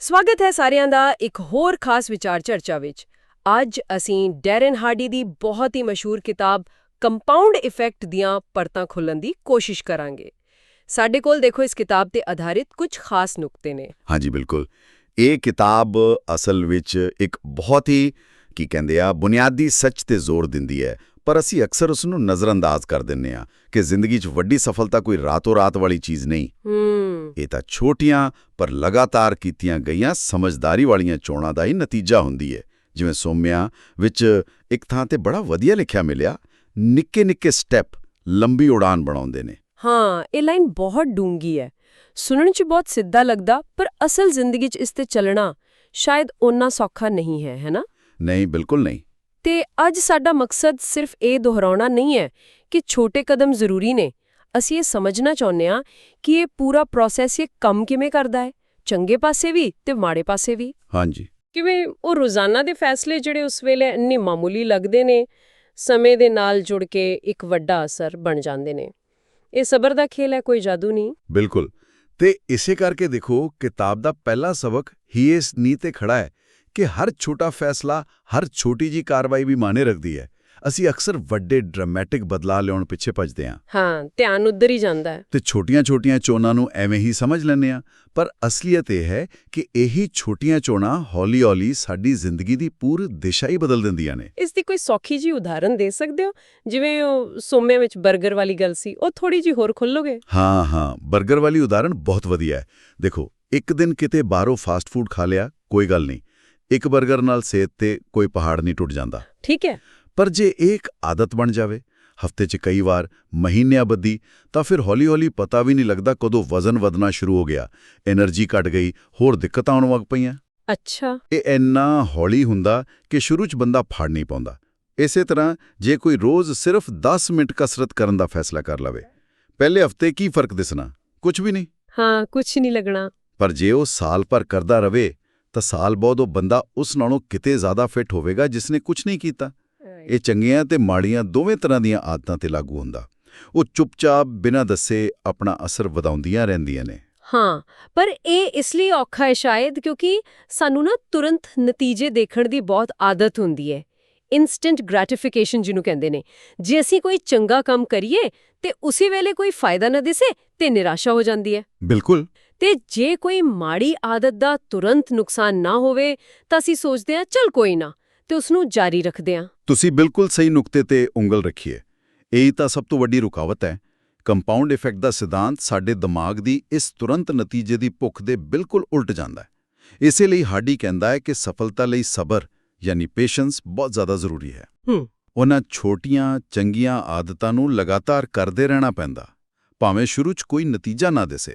ਸਵਾਗਤ ਹੈ ਸਾਰਿਆਂ ਦਾ ਇੱਕ ਹੋਰ ਖਾਸ ਵਿਚਾਰ ਚਰਚਾ ਵਿੱਚ। ਅੱਜ ਅਸੀਂ ਡੈਰਨ ਹਾਰਡੀ ਦੀ ਬਹੁਤ ਹੀ ਮਸ਼ਹੂਰ ਕਿਤਾਬ ਕੰਪਾਊਂਡ ਇਫੈਕਟ ਦੀਆਂ ਪਰਤਾਂ ਖੋਲਣ ਦੀ ਕੋਸ਼ਿਸ਼ ਕਰਾਂਗੇ। ਸਾਡੇ ਕੋਲ ਦੇਖੋ ਇਸ ਕਿਤਾਬ ਤੇ ਆਧਾਰਿਤ ਕੁਝ ਖਾਸ ਨੁਕਤੇ ਨੇ। ਹਾਂਜੀ, ਬਿਲਕੁਲ। ਇਹ ਕਿਤਾਬ ਅਸਲ ਵਿੱਚ ਇੱਕ ਬਹੁਤ ਹੀ ਕੀ ਕਹਿੰਦੇ ਆ, ਬੁਨਿਆਦੀ ਸੱਚ ਤੇ ਜ਼ੋਰ ਦਿੰਦੀ ਹੈ। ਪਰ ਅਸੀਂ ਅਕਸਰ ਉਸ ਨੂੰ ਨਜ਼ਰਅੰਦਾਜ਼ ਕਰ ਦਿੰਨੇ ਆ ਕਿ ਜ਼ਿੰਦਗੀ 'ਚ ਵੱਡੀ ਸਫਲਤਾ ਕੋਈ ਰਾਤੋਂ ਰਾਤ ਵਾਲੀ ਚੀਜ਼ ਨਹੀਂ। ਹੂੰ। ਇਹ ਤਾਂ ਛੋਟੀਆਂ ਪਰ ਲਗਾਤਾਰ ਕੀਤੀਆਂ ਗਈਆਂ ਸਮਝਦਾਰੀ ਵਾਲੀਆਂ ਚੋਣਾਂ ਦਾ ਹੀ ਨਤੀਜਾ ਹੁੰਦੀ ਹੈ। ਜਿਵੇਂ ਸੋਮਿਆ ਵਿੱਚ ਇੱਕ ਥਾਂ ਤੇ ਬੜਾ ਵਧੀਆ ਲਿਖਿਆ ਮਿਲਿਆ ਨਿੱਕੇ ਨਿੱਕੇ ਸਟੈਪ ਲੰਬੀ ਉਡਾਨ ਬਣਾਉਂਦੇ ਨੇ। ਹਾਂ ਇਹ ਲਾਈਨ ਬਹੁਤ ਡੂੰਗੀ ਹੈ। ਸੁਣਨ 'ਚ ਬਹੁਤ ਸਿੱਧਾ ਲੱਗਦਾ ਪਰ ਅਸਲ ਜ਼ਿੰਦਗੀ 'ਚ ਇਸ ਤੇ ਚੱਲਣਾ ਸ਼ਾਇਦ ਓਨਾ ਸੌਖਾ ਨਹੀਂ ਹੈ ਹੈਨਾ ਨਹੀਂ ਬਿਲਕੁਲ ਨਹੀਂ। ਤੇ ਅੱਜ ਸਾਡਾ ਮਕਸਦ ਸਿਰਫ ਇਹ ਦੁਹਰਾਉਣਾ ਨਹੀਂ ਹੈ ਕਿ ਛੋਟੇ ਕਦਮ ਜ਼ਰੂਰੀ ਨੇ। ਅਸੀਂ ਇਹ ਸਮਝਣਾ ਚਾਹੁੰਦੇ ਹਾਂ ਕਿ ਇਹ ਪੂਰਾ ਪ੍ਰੋਸੈਸ ਇਹ ਕੰਮ ਕਿਵੇਂ ਕਰਦਾ ਹੈ? ਚੰਗੇ ਪਾਸੇ ਵੀ ਤੇ ਮਾੜੇ ਪਾਸੇ ਵੀ। ਹਾਂਜੀ। ਕਿਵੇਂ ਉਹ ਰੋਜ਼ਾਨਾ ਦੇ ਫੈਸਲੇ ਜਿਹੜੇ ਉਸ ਵੇਲੇ ਇੰਨੇ ਮਾਮੂਲੀ ਲੱਗਦੇ ਨੇ ਸਮੇਂ ਦੇ ਨਾਲ ਜੁੜ ਕੇ ਇੱਕ ਵੱਡਾ ਅਸਰ ਬਣ ਜਾਂਦੇ ਨੇ। ਇਹ ਸਬਰ ਦਾ ਖੇਲ ਹੈ ਕੋਈ ਜਾਦੂ ਨਹੀਂ। ਬਿਲਕੁਲ। ਤੇ ਇਸੇ ਕਰਕੇ ਦੇਖੋ ਕਿਤਾਬ ਦਾ ਪਹਿਲਾ ਸਬਕ ਹੀ ਇਸ ਨੀਂਹ ਤੇ ਖੜਾ ਹੈ ਕਿ ਹਰ ਛੋਟਾ ਫੈਸਲਾ ਹਰ ਛੋਟੀ ਜੀ ਕਾਰਵਾਈ ਵੀ ਮਾਨੇ ਰੱਖਦੀ ਹੈ। ਅਸੀਂ ਅਕਸਰ ਵੱਡੇ ਡਰਾਮੈਟਿਕ ਬਦਲਾਅ ਲਿਆਉਣ ਪਿੱਛੇ ਭੱਜਦੇ ਹਾਂ। ਹਾਂ ਧਿਆਨ ਉੱਧਰ ਹੀ ਜਾਂਦਾ ਹੈ। ਤੇ ਛੋਟੀਆਂ-ਛੋਟੀਆਂ ਚੋਣਾਂ ਨੂੰ ਐਵੇਂ ਹੀ ਸਮਝ ਲੈਂਦੇ ਹਾਂ। ਪਰ ਅਸਲੀਅਤ ਇਹ ਹੈ ਕਿ ਇਹੀ ਛੋਟੀਆਂ ਚੋਣਾਂ ਹੌਲੀ-ਹੌਲੀ ਸਾਡੀ ਜ਼ਿੰਦਗੀ ਦੀ ਪੂਰੀ ਦਿਸ਼ਾ ਹੀ ਬਦਲ ਦਿੰਦੀਆਂ ਨੇ। ਇਸ ਦੀ ਕੋਈ ਸੌਖੀ ਜੀ ਉਦਾਹਰਨ ਦੇ ਸਕਦੇ ਹੋ? ਜਿਵੇਂ ਉਹ ਸੋਮੇ ਵਿੱਚ 버ਗਰ ਵਾਲੀ ਗੱਲ ਸੀ ਉਹ ਥੋੜੀ ਜੀ ਹੋਰ ਖੋਲੋਗੇ? ਹਾਂ ਹਾਂ 버ਗਰ ਵਾਲੀ ਉਦਾਹਰਣ ਬਹੁਤ ਵਧੀਆ ਹੈ। ਦੇਖੋ ਇੱਕ ਦਿਨ ਕਿਤੇ ਬਾਹਰੋਂ ਫਾਸਟ ਫੂਡ ਖਾ ਲਿਆ ਕੋਈ ਗੱਲ ਨਹੀਂ। ਇੱਕ 버ਗਰ ਨਾਲ ਸਿਹਤ ਤੇ ਕੋਈ ਪਹਾੜ ਨਹੀਂ ਟੁੱਟ ਜਾਂਦਾ। ਠੀਕ ਹੈ। ਪਰ ਜੇ ਇਹ ਇੱਕ ਆਦਤ ਬਣ ਜਾਵੇ ਹਫ਼ਤੇ 'ਚ ਕਈ ਵਾਰ ਮਹੀਨਿਆਂ ਬੱਦੀ ਤਾਂ ਫਿਰ ਹੌਲੀ-ਹੌਲੀ ਪਤਾ ਵੀ ਨਹੀਂ ਲੱਗਦਾ ਕਦੋਂ ਵਜ਼ਨ ਵਧਣਾ ਸ਼ੁਰੂ ਹੋ ਗਿਆ। એનર્ਜੀ ਘਟ ਗਈ ਹੋਰ ਦਿੱਕਤਾਂ ਆਉਣ ਲੱਗ ਪਈਆਂ। ਅੱਛਾ। ਇਹ ਇੰਨਾ ਹੌਲੀ ਹੁੰਦਾ ਕਿ ਸ਼ੁਰੂ 'ਚ ਬੰਦਾ ਫੜ ਨਹੀਂ ਪਾਉਂਦਾ। ਇਸੇ ਤਰ੍ਹਾਂ ਜੇ ਕੋਈ ਰੋਜ਼ ਸਿਰਫ 10 ਮਿੰਟ ਕਸਰਤ ਕਰਨ ਦਾ ਫੈਸਲਾ ਕਰ ਲਵੇ ਪਹਿਲੇ ਹਫ਼ਤੇ ਕੀ ਫ਼ਰਕ ਦਿਸਣਾ? ਕੁਝ ਵੀ ਨਹੀਂ। ਹਾਂ ਕੁਝ ਨਹੀਂ ਲੱਗਣਾ। ਪਰ ਜੇ ਉਹ ਸਾਲ ਭਰ ਕਰਦਾ ਰਵੇ ਤਾਂ ਸਾਲ ਬਾਅਦ ਉਹ ਬੰਦਾ ਉਸ ਨਾਲੋਂ ਕਿਤੇ ਜ਼ਿਆਦਾ ਫਿੱਟ ਹੋਵੇਗਾ ਜਿਸਨੇ ਕੁਝ ਨਹੀਂ ਕੀਤਾ। ਇਹ ਚੰਗੀਆਂ ਤੇ ਮਾੜੀਆਂ ਦੋਵੇਂ ਤਰ੍ਹਾਂ ਦੀਆਂ ਆਦਤਾਂ ਤੇ ਲਾਗੂ ਹੁੰਦਾ। ਉਹ ਚੁੱਪਚਾਪ ਬਿਨਾਂ ਦੱਸੇ ਆਪਣਾ ਅਸਰ ਵਧਾਉਂਦੀਆਂ ਰਹਿੰਦੀਆਂ ਨੇ। ਹਾਂ ਪਰ ਇਹ ਇਸ ਲਈ ਔਖਾ ਹੈ ਸ਼ਾਇਦ ਕਿਉਂਕਿ ਸਾਨੂੰ ਨਾ ਤੁਰੰਤ ਨਤੀਜੇ ਦੇਖਣ ਦੀ ਬਹੁਤ ਆਦਤ ਹੁੰਦੀ ਹੈ। ਇਨਸਟੈਂਟ ਗ੍ਰੈਟੀਫਿਕੇਸ਼ਨ ਜਿਹਨੂੰ ਕਹਿੰਦੇ ਨੇ। ਜੇ ਅਸੀਂ ਕੋਈ ਚੰਗਾ ਕੰਮ ਕਰੀਏ ਤੇ ਉਸੇ ਵੇਲੇ ਕੋਈ ਫਾਇਦਾ ਨਾ ਦਿਸੇ ਤੇ ਨਿਰਾਸ਼ਾ ਹੋ ਜਾਂਦੀ ਹੈ। ਬਿਲਕੁਲ। ਤੇ ਜੇ ਕੋਈ ਮਾੜੀ ਆਦਤ ਦਾ ਤੁਰੰਤ ਨੁਕਸਾਨ ਨਾ ਹੋਵੇ ਤਾਂ ਅਸੀਂ ਸੋਚਦੇ ਹਾਂ ਚਲ ਕੋਈ ਨਾ ਤੇ ਉਸ ਨੂੰ ਜਾਰੀ ਰੱਖਦੇ ਹਾਂ। ਤੁਸੀਂ ਬਿਲਕੁਲ ਸਹੀ ਨੁਕਤੇ ਤੇ ਉਂਗਲ ਰੱਖੀਏ। ਇਹੀ ਤਾਂ ਸਭ ਤੋਂ ਵੱਡੀ ਰੁਕਾਵਟ ਹੈ। ਕੰਪਾਊਂਡ ਇਫੈਕਟ ਦਾ ਸਿਧਾਂਤ ਸਾਡੇ ਦਿਮਾਗ ਦੀ ਇਸ ਤੁਰੰਤ ਨਤੀਜੇ ਦੀ ਭੁੱਖ ਦੇ ਬਿਲਕੁਲ ਉਲਟ ਜਾਂਦਾ ਹੈ। ਇਸੇ ਲਈ ਹਾਡੀ ਕਹਿੰਦਾ ਹੈ ਕਿ ਸਫਲਤਾ ਲਈ ਸਬਰ ਯਾਨੀ ਪੇਸ਼ੈਂਸ ਬਹੁਤ ਜ਼ਿਆਦਾ ਜ਼ਰੂਰੀ ਹੈ। ਹੂੰ। ਉਹਨਾਂ ਛੋਟੀਆਂ ਚੰਗੀਆਂ ਆਦਤਾਂ ਨੂੰ ਲਗਾਤਾਰ ਕਰਦੇ ਰਹਿਣਾ ਪੈਂਦਾ। ਭਾਵੇਂ ਸ਼ੁਰੂ 'ਚ ਕੋਈ ਨਤੀਜਾ ਨਾ ਦਿਸੇ।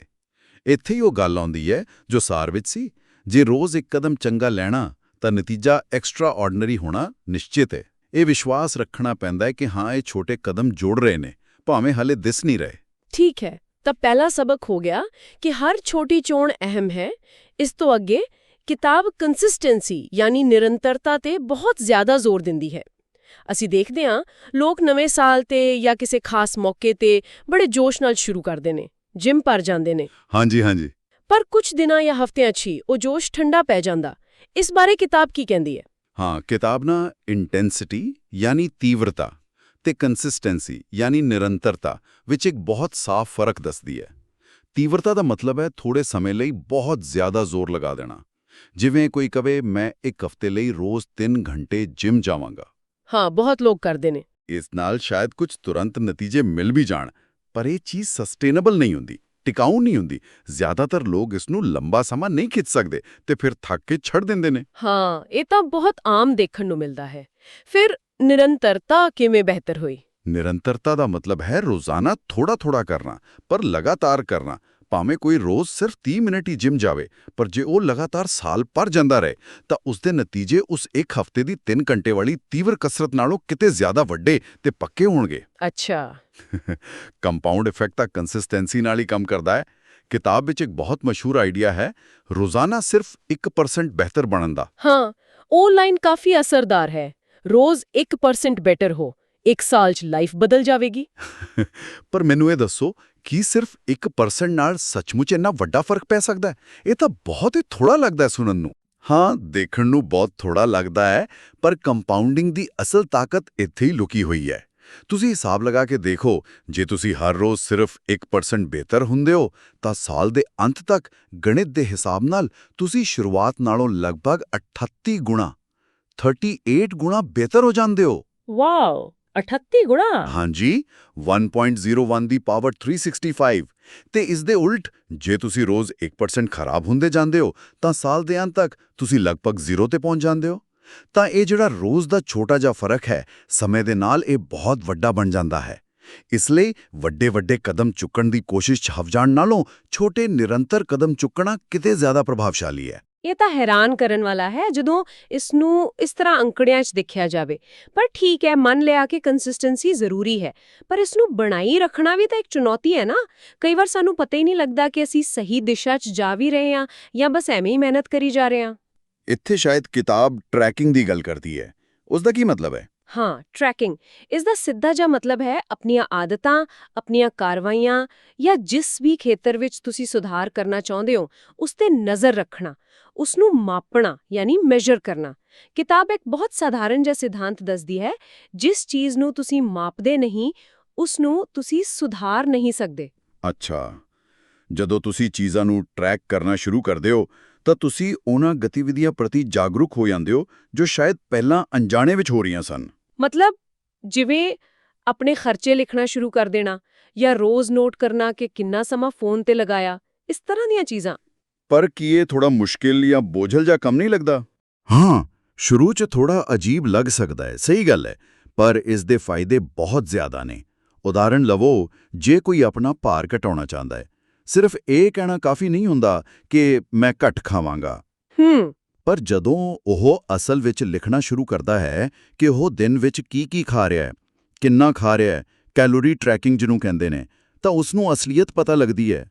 ਇੱਥੇ ਹੀ ਉਹ ਗੱਲ ਆਉਂਦੀ ਹੈ, ਜੋ ਸਾਰ ਵਿੱਚ ਸੀ। ਜੇ ਰੋਜ਼ ਇੱਕ ਕਦਮ ਚੰਗਾ ਲੈਣਾ, ਤਾਂ ਨਤੀਜਾ ਐਕਸਟਰਾ ਆਰਡੀਨਰੀ ਹੋਣਾ ਨਿਸ਼ਚਿਤ ਹੈ। ਇਹ ਵਿਸ਼ਵਾਸ ਰੱਖਣਾ ਪੈਂਦਾ ਹੈ ਕਿ ਹਾਂ, ਇਹ ਛੋਟੇ ਕਦਮ ਜੋੜ ਰਹੇ ਨੇ, ਭਾਵੇਂ ਹਲੇ ਦਿਸ ਨਹੀਂ ਰਹੇ। ਠੀਕ ਹੈ, ਤਾਂ ਪਹਿਲਾ ਸਬਕ ਹੋ ਗਿਆ ਕਿ ਹਰ ਛੋਟੀ ਚੋਣ ਅਹਿਮ ਹੈ। ਇਸ ਤੋਂ ਅੱਗੇ ਕਿਤਾਬ ਕੰਸਿਸਟੈਂਸੀ ਯਾਨੀ ਨਿਰੰਤਰਤਾ ਤੇ ਬਹੁਤ ਜ਼ਿਆਦਾ ਜ਼ੋਰ ਦਿੰਦੀ ਹੈ। ਅਸੀਂ ਦੇਖਦੇ ਹਾਂ, ਲੋਕ ਨਵੇਂ ਸਾਲ ਤੇ ਜਾਂ ਕਿਸੇ ਖਾਸ ਮੌਕੇ ਤੇ ਬੜੇ ਜੋਸ਼ ਨਾਲ ਸ਼ੁਰੂ ਕਰਦੇ ਨੇ। ਜਿਮ ਪਰ ਜਾਂਦੇ ਨੇ। ਹਾਂਜੀ ਹਾਂਜੀ। ਪਰ ਕੁਝ ਦਿਨਾਂ ਜਾਂ ਹਫ਼ਤਿਆਂ 'ਚ ਹੀ ਉਹ ਜੋਸ਼ ਠੰਡਾ ਪੈ ਜਾਂਦਾ। ਇਸ ਬਾਰੇ ਕਿਤਾਬ ਕੀ ਕਹਿੰਦੀ ਹੈ? ਹਾਂ ਕਿਤਾਬ ਨਾ ਇੰਟੈਂਸਿਟੀ ਯਾਨੀ ਤੀਵਰਤਾ ਤੇ ਕੰਸਿਸਟੈਂਸੀ ਯਾਨੀ ਨਿਰੰਤਰਤਾ ਵਿੱਚ ਇੱਕ ਬਹੁਤ ਸਾਫ਼ ਫ਼ਰਕ ਦੱਸਦੀ ਹੈ। ਤੀਵਰਤਾ ਦਾ ਮਤਲਬ ਹੈ ਥੋੜੇ ਸਮੇਂ ਲਈ ਬਹੁਤ ਜ਼ਿਆਦਾ ਜ਼ੋਰ ਲਗਾ ਦੇਣਾ। ਜਿਵੇਂ ਕੋਈ ਕਵੇ ਮੈਂ ਇੱਕ ਹਫ਼ਤੇ ਲਈ ਰੋਜ਼ 3 ਘੰਟੇ ਜਿਮ ਜਾਵਾਂਗਾ। ਹਾਂ ਬਹੁਤ ਲੋਕ ਕਰਦੇ ਨੇ। ਇਸ ਨਾਲ ਸ਼ਾਇਦ ਕੁਝ ਤੁਰੰਤ ਨਤੀਜੇ ਮਿਲ ਵੀ ਜਾਣ। ਪਰ ਇਹ ਚੀਜ਼ ਸਸਟੇਨੇਬਲ ਨਹੀਂ ਹੁੰਦੀ ਟਿਕਾਊ ਨਹੀਂ ਹੁੰਦੀ। ਜ਼ਿਆਦਾਤਰ ਲੋਕ ਇਸ ਨੂੰ ਲੰਬਾ ਸਮਾਂ ਨਹੀਂ ਖਿੱਚ ਸਕਦੇ ਤੇ ਫਿਰ ਥੱਕ ਕੇ ਛੱਡ ਦਿੰਦੇ ਨੇ। ਹਾਂ ਇਹ ਤਾਂ ਬਹੁਤ ਆਮ ਦੇਖਣ ਨੂੰ ਮਿਲਦਾ ਹੈ। ਫਿਰ ਨਿਰੰਤਰਤਾ ਕਿਵੇਂ ਬਿਹਤਰ ਹੋਈ? ਨਿਰੰਤਰਤਾ ਦਾ ਮਤਲਬ ਹੈ ਰੋਜ਼ਾਨਾ ਥੋੜਾ-ਥੋੜਾ ਕਰਨਾ ਪਰ ਲਗਾਤਾਰ ਕਰਨਾ। ਭਾਵੇਂ ਕੋਈ ਰੋਜ਼ ਸਿਰਫ 30 ਮਿੰਟ ਹੀ ਜਿਮ ਜਾਵੇ ਪਰ ਜੇ ਉਹ ਲਗਾਤਾਰ ਸਾਲ ਪਰ ਜਾਂਦਾ ਰਹੇ ਤਾਂ ਉਸ ਦੇ ਨਤੀਜੇ ਉਸ ਇੱਕ ਹਫ਼ਤੇ ਦੀ 3 ਘੰਟੇ ਵਾਲੀ ਤੀਵਰ ਕਸਰਤ ਨਾਲੋਂ ਕਿਤੇ ਜ਼ਿਆਦਾ ਵੱਡੇ ਤੇ ਪੱਕੇ ਹੋਣਗੇ। ਅੱਛਾ। ਕੰਪਾਊਂਡ ਇਫੈਕਟ ਤਾਂ ਕੰਸਿਸਟੈਂਸੀ ਨਾਲ ਹੀ ਕੰਮ ਕਰਦਾ ਹੈ। ਕਿਤਾਬ ਵਿੱਚ ਇੱਕ ਬਹੁਤ ਮਸ਼ਹੂਰ ਆਈਡੀਆ ਹੈ ਰੋਜ਼ਾਨਾ ਸਿਰਫ 1% ਬਿਹਤਰ ਬਣਨ ਦਾ। ਹਾਂ ਉਹ ਲਾਈਨ ਕਾਫੀ ਅਸਰਦਾਰ ਹੈ। ਰੋਜ਼ 1% ਬੈਟਰ ਹੋ ਇੱਕ ਸਾਲ 'ਚ ਲਾਈਫ ਬਦਲ ਜਾਵੇਗੀ। ਪਰ ਮੈਨੂੰ ਇਹ ਦੱਸੋ ਕੀ ਸਿਰਫ 1% ਨਾਲ ਸੱਚਮੁੱਚ ਇੰਨਾ ਵੱਡਾ ਫ਼ਰਕ ਪੈ ਸਕਦਾ ਹੈ? ਇਹ ਤਾਂ ਬਹੁਤ ਹੀ ਥੋੜਾ ਲੱਗਦਾ ਹੈ ਸੁਣਨ ਨੂੰ। ਹਾਂ, ਦੇਖਣ ਨੂੰ ਬਹੁਤ ਥੋੜਾ ਲੱਗਦਾ ਹੈ, ਪਰ ਕੰਪਾਊਂਡਿੰਗ ਦੀ ਅਸਲ ਤਾਕਤ ਇੱਥੇ ਹੀ ਲੁਕੀ ਹੋਈ ਹੈ। ਤੁਸੀਂ ਹਿਸਾਬ ਲਗਾ ਕੇ ਦੇਖੋ, ਜੇ ਤੁਸੀਂ ਹਰ ਰੋਜ਼ ਸਿਰਫ 1% ਬਿਹਤਰ ਹੁੰਦੇ ਹੋ, ਤਾਂ ਸਾਲ ਦੇ ਅੰਤ ਤੱਕ ਗਣਿਤ ਦੇ ਹਿਸਾਬ ਨਾਲ ਤੁਸੀਂ ਸ਼ੁਰੂਆਤ ਨਾਲੋਂ ਲਗਭਗ 38 ਗੁਣਾ 38 ਗੁਣਾ ਬਿਹਤਰ ਹੋ ਜਾਂਦੇ ਹੋ। ਵਾਓ! 38 ਗੁਣਾ। ਹਾਂਜੀ 1.01 ਦੀ ਪਾਵਰ 365 ਤੇ ਇਸ ਦੇ ਉਲਟ, ਜੇ ਤੁਸੀਂ ਰੋਜ਼ 1% ਖਰਾਬ ਹੁੰਦੇ ਜਾਂਦੇ ਹੋ, ਤਾਂ ਸਾਲ ਦੇ ਅੰਤ ਤੱਕ ਤੁਸੀਂ ਲਗਭਗ ਜ਼ੀਰੋ ਤੇ ਪਹੁੰਚ ਜਾਂਦੇ ਹੋ। ਤਾਂ ਇਹ ਜਿਹੜਾ ਰੋਜ਼ ਦਾ ਛੋਟਾ ਜਿਹਾ ਫ਼ਰਕ ਹੈ, ਸਮੇਂ ਦੇ ਨਾਲ ਇਹ ਬਹੁਤ ਵੱਡਾ ਬਣ ਜਾਂਦਾ ਹੈ। ਇਸ ਲਈ ਵੱਡੇ ਵੱਡੇ ਕਦਮ ਚੁੱਕਣ ਦੀ ਕੋਸ਼ਿਸ਼ 'ਚ ਜਾਣ ਨਾਲੋਂ ਛੋਟੇ ਨਿਰੰਤਰ ਕਦਮ ਚੁੱਕਣਾ ਕਿਤੇ ਜ਼ਿਆਦਾ ਪ੍ਰਭਾਵਸ਼ਾਲੀ ਹੈ। ਇਹ ਤਾਂ ਹੈਰਾਨ ਕਰਨ ਵਾਲਾ ਹੈ ਜਦੋਂ ਇਸ ਨੂੰ ਇਸ ਤਰ੍ਹਾਂ ਅੰਕੜਿਆਂ 'ਚ ਦੇਖਿਆ ਜਾਵੇ। ਪਰ ਠੀਕ ਹੈ, ਮੰਨ ਲਿਆ ਕਿ ਕੰਸਿਸਟੈਂਸੀ ਜ਼ਰੂਰੀ ਹੈ। ਪਰ ਇਸ ਨੂੰ ਬਣਾਈ ਰੱਖਣਾ ਵੀ ਤਾਂ ਇੱਕ ਚੁਣੌਤੀ ਹੈ ਨਾ। ਕਈ ਵਾਰ ਸਾਨੂੰ ਪਤਾ ਹੀ ਨਹੀਂ ਲੱਗਦਾ ਕਿ ਅਸੀਂ ਸਹੀ ਦਿਸ਼ਾ 'ਚ ਜਾ ਵੀ ਰਹੇ ਹਾਂ ਜਾਂ ਬਸ ਐਵੇਂ ਹੀ ਮਿਹਨਤ ਕਰੀ ਜਾ ਰਹੇ ਹਾਂ। ਇੱਥੇ ਸ਼ਾਇਦ ਕਿਤਾਬ ਟਰੈਕਿੰਗ ਦੀ ਗੱਲ ਕਰਦੀ ਹੈ। ਉਸ ਦਾ ਕੀ ਮਤਲਬ ਹੈ? ਹਾਂ ਟਰੈਕਿੰਗ ਇਸ ਦਾ ਸਿੱਧਾ ਜਿਹਾ ਮਤਲਬ ਹੈ ਆਪਣੀਆਂ ਆਦਤਾਂ, ਆਪਣੀਆਂ ਕਾਰਵਾਈਆਂ ਜਾਂ ਜਿਸ ਵੀ ਖੇਤਰ ਵਿੱਚ ਤੁਸੀਂ ਸੁਧਾਰ ਕਰਨਾ ਚਾਹੁੰਦੇ ਹੋ, ਉਸ ਤੇ ਨਜ਼ਰ ਰੱਖਣਾ ਉਸ ਨੂੰ ਮਾਪਣਾ, ਯਾਨੀ ਮੈਜ਼ਰ ਕਰਨਾ। ਕਿਤਾਬ ਇੱਕ ਬਹੁਤ ਸਾਧਾਰਨ ਜਿਹਾ ਸਿਧਾਂਤ ਦੱਸਦੀ ਹੈ, ਜਿਸ ਚੀਜ਼ ਨੂੰ ਤੁਸੀਂ ਮਾਪਦੇ ਨਹੀਂ ਉਸ ਨੂੰ ਤੁਸੀਂ ਸੁਧਾਰ ਨਹੀਂ ਸਕਦੇ। ਅੱਛਾ। ਜਦੋਂ ਤੁਸੀਂ ਚੀਜ਼ਾਂ ਨੂੰ ਟਰੈਕ ਕਰਨਾ ਸ਼ੁਰੂ ਕਰਦੇ ਹੋ, ਤਾਂ ਤੁਸੀਂ ਉਹਨਾਂ ਗਤੀਵਿਧੀਆਂ ਪ੍ਰਤੀ ਜਾਗਰੂਕ ਹੋ ਜਾਂਦੇ ਹੋ, ਜੋ ਸ਼ਾਇਦ ਪਹਿਲਾਂ ਅਣਜਾਣੇ ਵਿੱਚ ਹੋ ਰਹੀਆਂ ਸਨ। ਮਤਲਬ ਜਿਵੇਂ ਆਪਣੇ ਖਰਚੇ ਲਿਖਣਾ ਸ਼ੁਰੂ ਕਰ ਦੇਣਾ ਜਾਂ ਰੋਜ਼ ਨੋਟ ਕਰਨਾ ਕਿ ਕਿੰਨਾ ਸਮਾਂ ਫੋਨ ਤੇ ਲਗਾਇਆ ਇਸ ਤਰ੍ਹਾਂ ਦੀਆਂ ਚੀਜ਼ਾਂ। ਪਰ ਕੀ ਇਹ ਥੋੜਾ ਮੁਸ਼ਕਿਲ ਜਾਂ ਬੋਝਲ ਜਾਂ ਕੰਮ ਨਹੀਂ ਲੱਗਦਾ? ਹਾਂ ਸ਼ੁਰੂ 'ਚ ਥੋੜਾ ਅਜੀਬ ਲੱਗ ਸਕਦਾ ਹੈ ਸਹੀ ਗੱਲ ਹੈ ਪਰ ਇਸ ਦੇ ਫਾਇਦੇ ਬਹੁਤ ਜ਼ਿਆਦਾ ਨੇ। ਉਦਾਹਰਣ ਲਵੋ ਜੇ ਕੋਈ ਆਪਣਾ ਭਾਰ ਘਟਾਉਣਾ ਚਾਹੁੰਦਾ ਹੈ ਸਿਰਫ ਇਹ ਕਹਿਣਾ ਕਾਫੀ ਨਹੀਂ ਹੁੰਦਾ ਕਿ ਮੈਂ ਘੱਟ ਖਾਵਾਂਗਾ। ਹੂੰ ਪਰ ਜਦੋਂ ਉਹ ਅਸਲ ਵਿੱਚ ਲਿਖਣਾ ਸ਼ੁਰੂ ਕਰਦਾ ਹੈ ਕਿ ਉਹ ਦਿਨ ਵਿੱਚ ਕੀ ਕੀ ਖਾ ਰਿਹਾ ਹੈ ਕਿੰਨਾ ਖਾ ਰਿਹਾ ਹੈ ਕੈਲੋਰੀ ਟਰੈਕਿੰਗ ਜਿਹਨੂੰ ਕਹਿੰਦੇ ਨੇ ਤਾਂ ਉਸ ਨੂੰ ਅਸਲੀਅਤ ਪਤਾ ਲੱਗਦੀ ਹੈ।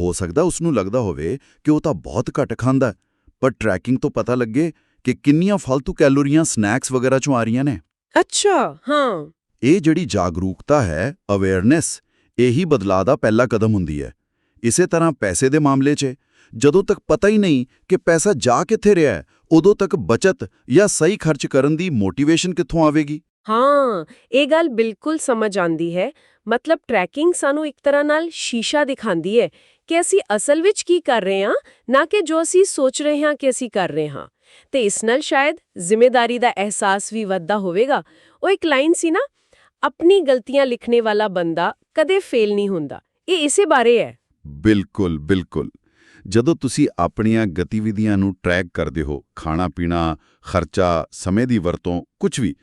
ਹੋ ਸਕਦਾ ਉਸ ਨੂੰ ਲੱਗਦਾ ਹੋਵੇ ਕਿ ਉਹ ਤਾਂ ਬਹੁਤ ਘੱਟ ਖਾਂਦਾ ਪਰ ਟਰੈਕਿੰਗ ਤੋਂ ਪਤਾ ਲੱਗੇ ਕਿ ਕਿੰਨੀਆਂ ਫालतू ਕੈਲੋਰੀਆਂ ਸਨੈਕਸ ਵਗੈਰਾ ਚੋਂ ਆ ਰਹੀਆਂ ਨੇ। ਅੱਛਾ ਹਾਂ। ਇਹ ਜਿਹੜੀ ਜਾਗਰੂਕਤਾ ਹੈ ਅਵੇਅਰਨੈਸ ਇਹੀ ਬਦਲਾਅ ਦਾ ਪਹਿਲਾ ਕਦਮ ਹੁੰਦੀ ਹੈ। ਇਸੇ ਤਰ੍ਹਾਂ ਪੈਸੇ ਦੇ ਮਾਮਲੇ 'ਚ ਜਦੋਂ ਤੱਕ ਪਤਾ ਹੀ ਨਹੀਂ ਕਿ ਪੈਸਾ ਜਾ ਕਿੱਥੇ ਰਿਹਾ ਹੈ ਉਦੋਂ ਤੱਕ ਬਚਤ ਜਾਂ ਸਹੀ ਖਰਚ ਕਰਨ ਦੀ ਮੋਟੀਵੇਸ਼ਨ ਕਿੱਥੋਂ ਆਵੇਗੀ? ਹਾਂ ਇਹ ਗੱਲ ਬਿਲਕੁਲ ਸਮਝ ਆਂਦੀ ਹੈ। ਮਤਲਬ ਟਰੈਕਿੰਗ ਸਾਨੂੰ ਇੱਕ ਤਰ੍ਹਾਂ ਨਾਲ ਸ਼ੀਸ਼ਾ ਦਿਖਾਉਂਦੀ ਹੈ ਕਿ ਅਸੀਂ ਅਸਲ ਵਿੱਚ ਕੀ ਕਰ ਰਹੇ ਹਾਂ ਨਾ ਕਿ ਜੋ ਅਸੀਂ ਸੋਚ ਰਹੇ ਹਾਂ ਕਿ ਅਸੀਂ ਕਰ ਰਹੇ ਹਾਂ। ਤੇ ਇਸ ਨਾਲ ਸ਼ਾਇਦ ਜ਼ਿੰਮੇਵਾਰੀ ਦਾ ਅਹਿਸਾਸ ਵੀ ਵੱਧਦਾ ਹੋਵੇਗਾ। ਉਹ ਇੱਕ ਲਾਈਨ ਸੀ ਨਾ ਆਪਣੀ ਗਲਤੀਆਂ ਲਿਖਣੇ ਵਾਲਾ ਬੰਦਾ ਕਦੇ ਫੇਲ ਨਹੀਂ ਹੁੰਦਾ। ਇਹ ਇਸੇ ਬਾਰੇ ਹੈ। ਬਿਲਕੁਲ ਬਿਲਕੁਲ। ਜਦੋਂ ਤੁਸੀਂ ਆਪਣੀਆਂ ਗਤੀਵਿਧੀਆਂ ਨੂੰ ਟਰੈਕ ਕਰਦੇ ਹੋ ਖਾਣਾ ਪੀਣਾ ਖਰਚਾ ਸਮੇਂ ਦੀ ਵਰਤੋਂ ਕੁਝ ਵੀ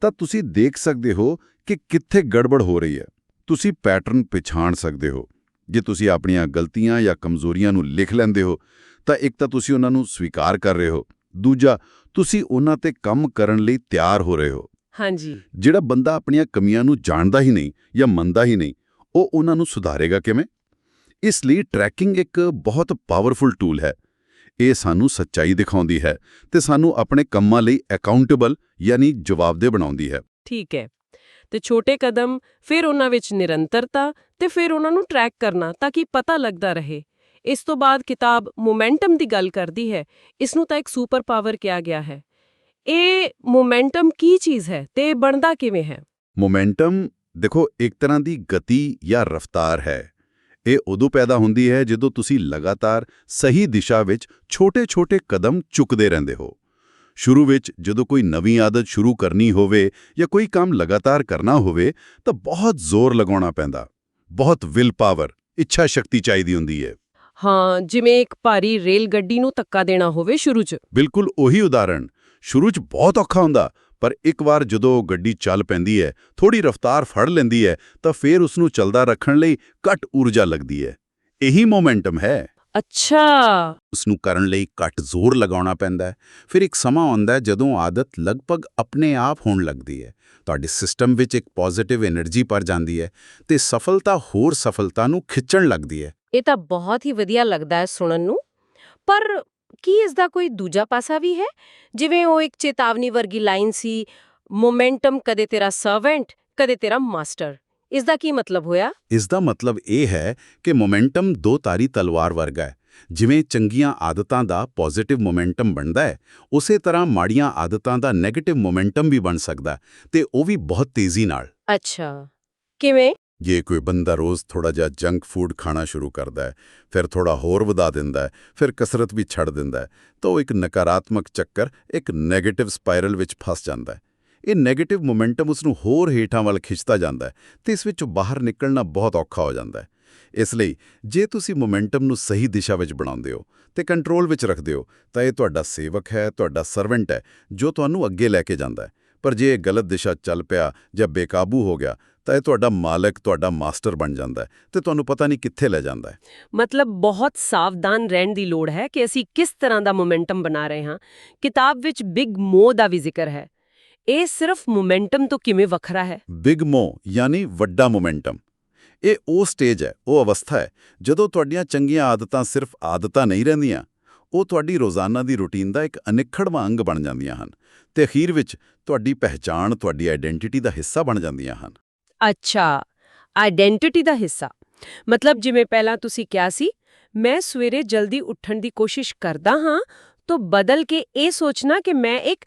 ਤਾਂ ਤੁਸੀਂ ਦੇਖ ਸਕਦੇ ਹੋ ਕਿ ਕਿੱਥੇ ਗੜਬੜ ਹੋ ਰਹੀ ਹੈ। ਤੁਸੀਂ ਪੈਟਰਨ ਪਛਾਣ ਸਕਦੇ ਹੋ। ਜੇ ਤੁਸੀਂ ਆਪਣੀਆਂ ਗਲਤੀਆਂ ਜਾਂ ਕਮਜ਼ੋਰੀਆਂ ਨੂੰ ਲਿਖ ਲੈਂਦੇ ਹੋ ਤਾਂ ਇੱਕ ਤਾਂ ਤੁਸੀਂ ਉਹਨਾਂ ਨੂੰ ਸਵੀਕਾਰ ਕਰ ਰਹੇ ਹੋ। ਦੂਜਾ ਤੁਸੀਂ ਉਹਨਾਂ ਤੇ ਕੰਮ ਕਰਨ ਲਈ ਤਿਆਰ ਹੋ ਰਹੇ ਹੋ। ਹਾਂਜੀ। ਜਿਹੜਾ ਬੰਦਾ ਆਪਣੀਆਂ ਕਮੀਆਂ ਨੂੰ ਜਾਣਦਾ ਹੀ ਨਹੀਂ ਜਾਂ ਮੰਨਦਾ ਹੀ ਨਹੀਂ ਉਹ ਉਹਨਾਂ ਨੂੰ ਸੁਧਾਰੇਗਾ ਕਿਵੇਂ? ਇਸ ਲਈ ਟਰੈਕਿੰਗ ਇੱਕ ਬਹੁਤ ਪਾਵਰਫੁਲ ਟੂਲ ਹੈ। ਇਹ ਸਾਨੂੰ ਸੱਚਾਈ ਦਿਖਾਉਂਦੀ ਹੈ ਤੇ ਸਾਨੂੰ ਆਪਣੇ ਕੰਮਾਂ ਲਈ ਅਕਾਊਂਟੇਬਲ ਯਾਨੀ ਜਵਾਬਦੇਹ ਬਣਾਉਂਦੀ ਹੈ। ਠੀਕ ਹੈ। ਤੇ ਛੋਟੇ ਕਦਮ ਫਿਰ ਉਹਨਾਂ ਵਿੱਚ ਨਿਰੰਤਰਤਾ ਤੇ ਫਿਰ ਉਹਨਾਂ ਨੂੰ ਟਰੈਕ ਕਰਨਾ ਤਾਂ ਕਿ ਪਤਾ ਲੱਗਦਾ ਰਹੇ। ਇਸ ਤੋਂ ਬਾਅਦ ਕਿਤਾਬ ਮੋਮੈਂਟਮ ਦੀ ਗੱਲ ਕਰਦੀ ਹੈ। ਇਸ ਨੂੰ ਤਾਂ ਇੱਕ ਸੁਪਰ ਪਾਵਰ ਕਿਹਾ ਗਿਆ ਹੈ। ਇਹ ਮੋਮੈਂਟਮ ਕੀ ਚੀਜ਼ ਹੈ ਤੇ ਬਣਦਾ ਕਿਵੇਂ ਹੈ? ਮੋਮੈਂਟਮ ਦੇਖੋ ਇੱਕ ਤਰ੍ਹਾਂ ਦੀ ਗਤੀ ਜਾਂ ਰਫ਼ਤਾਰ ਹੈ। ਇਹ ਉਦੋਂ ਪੈਦਾ ਹੁੰਦੀ ਹੈ ਜਦੋਂ ਤੁਸੀਂ ਲਗਾਤਾਰ ਸਹੀ ਦਿਸ਼ਾ ਵਿੱਚ ਛੋਟੇ-ਛੋਟੇ ਕਦਮ ਚੁੱਕਦੇ ਰਹਿੰਦੇ ਹੋ। ਸ਼ੁਰੂ ਵਿੱਚ ਜਦੋਂ ਕੋਈ ਨਵੀਂ ਆਦਤ ਸ਼ੁਰੂ ਕਰਨੀ ਹੋਵੇ ਜਾਂ ਕੋਈ ਕੰਮ ਲਗਾਤਾਰ ਕਰਨਾ ਹੋਵੇ ਤਾਂ ਬਹੁਤ ਜ਼ੋਰ ਲਗਾਉਣਾ ਪੈਂਦਾ। ਬਹੁਤ ਵਿਲ ਪਾਵਰ ਇੱਛਾ ਸ਼ਕਤੀ ਚਾਹੀਦੀ ਹੁੰਦੀ ਹੈ। ਹਾਂ ਜਿਵੇਂ ਇੱਕ ਭਾਰੀ ਰੇਲ ਗੱਡੀ ਨੂੰ ਧੱਕਾ ਦੇਣਾ ਹੋਵੇ ਸ਼ੁਰੂ 'ਚ। ਬਿਲਕੁਲ ਉਹੀ ਉਦਾਹਰਣ। ਸ਼ੁਰੂ 'ਚ ਬਹੁਤ ਔਖਾ ਹੁੰਦਾ। ਪਰ ਇੱਕ ਵਾਰ ਜਦੋਂ ਗੱਡੀ ਚੱਲ ਪੈਂਦੀ ਹੈ ਥੋੜੀ ਰਫ਼ਤਾਰ ਫੜ ਲੈਂਦੀ ਹੈ ਤਾਂ ਫਿਰ ਉਸ ਨੂੰ ਚੱਲਦਾ ਰੱਖਣ ਲਈ ਘੱਟ ਊਰਜਾ ਲੱਗਦੀ ਹੈ। ਇਹੀ ਮੋਮੈਂਟਮ ਹੈ। ਅੱਛਾ। ਉਸ ਨੂੰ ਕਰਨ ਲਈ ਘੱਟ ਜ਼ੋਰ ਲਗਾਉਣਾ ਪੈਂਦਾ ਹੈ। ਫਿਰ ਇੱਕ ਸਮਾਂ ਆਉਂਦਾ ਜਦੋਂ ਆਦਤ ਲਗਭਗ ਆਪਣੇ ਆਪ ਹੋਣ ਲੱਗਦੀ ਹੈ। ਤੁਹਾਡੇ ਸਿਸਟਮ ਵਿੱਚ ਇੱਕ ਪੋਜ਼ਿਟਿਵ એનર્ਜੀ ਪਰ ਜਾਂਦੀ ਹੈ ਤੇ ਸਫਲਤਾ ਹੋਰ ਸਫਲਤਾ ਨੂੰ ਖਿੱਚਣ ਲੱਗਦੀ ਹੈ। ਇਹ ਤਾਂ ਬਹੁਤ ਹੀ ਵਧੀਆ ਲੱਗਦਾ ਹੈ ਸੁਣਨ ਨੂੰ। ਪਰ ਕੀ ਇਸ ਦਾ ਕੋਈ ਦੂਜਾ ਪਾਸਾ ਵੀ ਹੈ? ਜਿਵੇਂ ਉਹ ਇੱਕ ਚੇਤਾਵਨੀ ਵਰਗੀ ਲਾਈਨ ਸੀ ਮੋਮੈਂਟਮ ਕਦੇ ਤੇਰਾ ਸਰਵੈਂਟ ਕਦੇ ਤੇਰਾ ਮਾਸਟਰ। ਇਸ ਦਾ ਕੀ ਮਤਲਬ ਹੋਇਆ? ਇਸ ਦਾ ਮਤਲਬ ਇਹ ਹੈ ਕਿ ਮੋਮੈਂਟਮ ਦੋ ਤਾਰੀ ਤਲਵਾਰ ਵਰਗਾ ਹੈ। ਜਿਵੇਂ ਚੰਗੀਆਂ ਆਦਤਾਂ ਦਾ ਪੋਜ਼ਿਟਿਵ ਮੋਮੈਂਟਮ ਬਣਦਾ ਹੈ ਉਸੇ ਤਰ੍ਹਾਂ ਮਾੜੀਆਂ ਆਦਤਾਂ ਦਾ ਨੈਗੇਟਿਵ ਮੋਮੈਂਟਮ ਵੀ ਬਣ ਸਕਦਾ ਤੇ ਉਹ ਵੀ ਬਹੁਤ ਤੇਜ਼ੀ ਨਾਲ। ਅੱਛਾ। ਕਿਵੇਂ? ਜੇ ਕੋਈ ਬੰਦਾ ਰੋਜ਼ ਥੋੜਾ ਜਿਹਾ ਜੰਕ ਫੂਡ ਖਾਣਾ ਸ਼ੁਰੂ ਕਰਦਾ ਹੈ, ਫਿਰ ਥੋੜਾ ਹੋਰ ਵਧਾ ਦਿੰਦਾ ਹੈ, ਫਿਰ ਕਸਰਤ ਵੀ ਛੱਡ ਦਿੰਦਾ ਹੈ, ਤਾਂ ਉਹ ਇੱਕ ਨਕਾਰਾਤਮਕ ਚੱਕਰ, ਇੱਕ 네ਗੇਟਿਵ ਸਪਾਇਰਲ ਵਿੱਚ ਫਸ ਜਾਂਦਾ ਹੈ। ਇਹ 네ਗੇਟਿਵ ਮੋਮੈਂਟਮ ਉਸ ਨੂੰ ਹੋਰ ਹੇਠਾਂ ਵੱਲ ਖਿੱਚਦਾ ਜਾਂਦਾ ਹੈ ਤੇ ਇਸ ਵਿੱਚੋਂ ਬਾਹਰ ਨਿਕਲਣਾ ਬਹੁਤ ਔਖਾ ਹੋ ਜਾਂਦਾ ਹੈ। ਇਸ ਲਈ ਜੇ ਤੁਸੀਂ ਮੋਮੈਂਟਮ ਨੂੰ ਸਹੀ ਦਿਸ਼ਾ ਵਿੱਚ ਬਣਾਉਂਦੇ ਹੋ ਤੇ ਕੰਟਰੋਲ ਵਿੱਚ ਰੱਖਦੇ ਹੋ, ਤਾਂ ਇਹ ਤੁਹਾਡਾ ਸੇਵਕ ਹੈ, ਤੁਹਾਡਾ ਸਰਵੈਂਟ ਹੈ, ਜੋ ਤੁਹਾਨੂੰ ਅੱਗੇ ਲੈ ਕੇ ਜਾਂਦਾ ਹੈ। ਪਰ ਜੇ ਇਹ ਗਲਤ ਦਿਸ਼ਾ ਚੱਲ ਪਿਆ ਜਾਂ ਬੇਕਾਬੂ ਹੋ ਗਿਆ ਤਾਂ ਇਹ ਤੁਹਾਡਾ ਮਾਲਕ ਤੁਹਾਡਾ ਮਾਸਟਰ ਬਣ ਜਾਂਦਾ ਹੈ ਤੇ ਤੁਹਾਨੂੰ ਪਤਾ ਨਹੀਂ ਕਿੱਥੇ ਲੈ ਜਾਂਦਾ ਹੈ। ਮਤਲਬ ਬਹੁਤ ਸਾਵਧਾਨ ਰਹਿਣ ਦੀ ਲੋੜ ਹੈ ਕਿ ਅਸੀਂ ਕਿਸ ਤਰ੍ਹਾਂ ਦਾ ਮੋਮੈਂਟਮ ਬਣਾ ਰਹੇ ਹਾਂ। ਕਿਤਾਬ ਵਿੱਚ ਬਿਗ ਮੋ ਦਾ ਵੀ ਜ਼ਿਕਰ ਹੈ। ਇਹ ਸਿਰਫ ਮੋਮੈਂਟਮ ਤੋਂ ਕਿਵੇਂ ਵੱਖਰਾ ਹੈ? ਬਿਗ ਮੋ ਯਾਨੀ ਵੱਡਾ ਮੋਮੈਂਟਮ। ਇਹ ਉਹ ਸਟੇਜ ਹੈ ਉਹ ਅਵਸਥਾ ਹੈ ਜਦੋਂ ਤੁਹਾਡੀਆਂ ਚੰਗੀਆਂ ਆਦਤਾਂ ਸਿਰਫ ਆਦਤਾਂ ਨਹੀਂ ਰਹਿੰਦੀਆਂ ਉਹ ਤੁਹਾਡੀ ਰੋਜ਼ਾਨਾ ਦੀ ਰੁਟੀਨ ਦਾ ਇੱਕ ਅਨਿੱਖੜਵਾਂ ਅੰਗ ਬਣ ਜਾਂਦੀਆਂ ਹਨ ਤੇ ਅਖੀਰ ਵਿੱਚ ਤੁਹਾਡੀ ਪਹਿਚਾਣ ਤੁਹਾਡੀ ਆਇਡੈਂਟੀਟੀ ਦਾ ਹਿੱਸਾ ਬਣ ਜਾਂਦੀਆਂ ਹਨ। ਅੱਛਾ ਆਇਡੈਂਟੀਟੀ ਦਾ ਹਿੱਸਾ। ਮਤਲਬ ਜਿਵੇਂ ਪਹਿਲਾਂ ਤੁਸੀਂ ਕਿਹਾ ਸੀ, ਮੈਂ ਸਵੇਰੇ ਜਲਦੀ ਉੱਠਣ ਦੀ ਕੋਸ਼ਿਸ਼ ਕਰਦਾ ਹਾਂ ਤਾਂ ਬਦਲ ਕੇ ਇਹ ਸੋਚਣਾ ਕਿ ਮੈਂ ਇੱਕ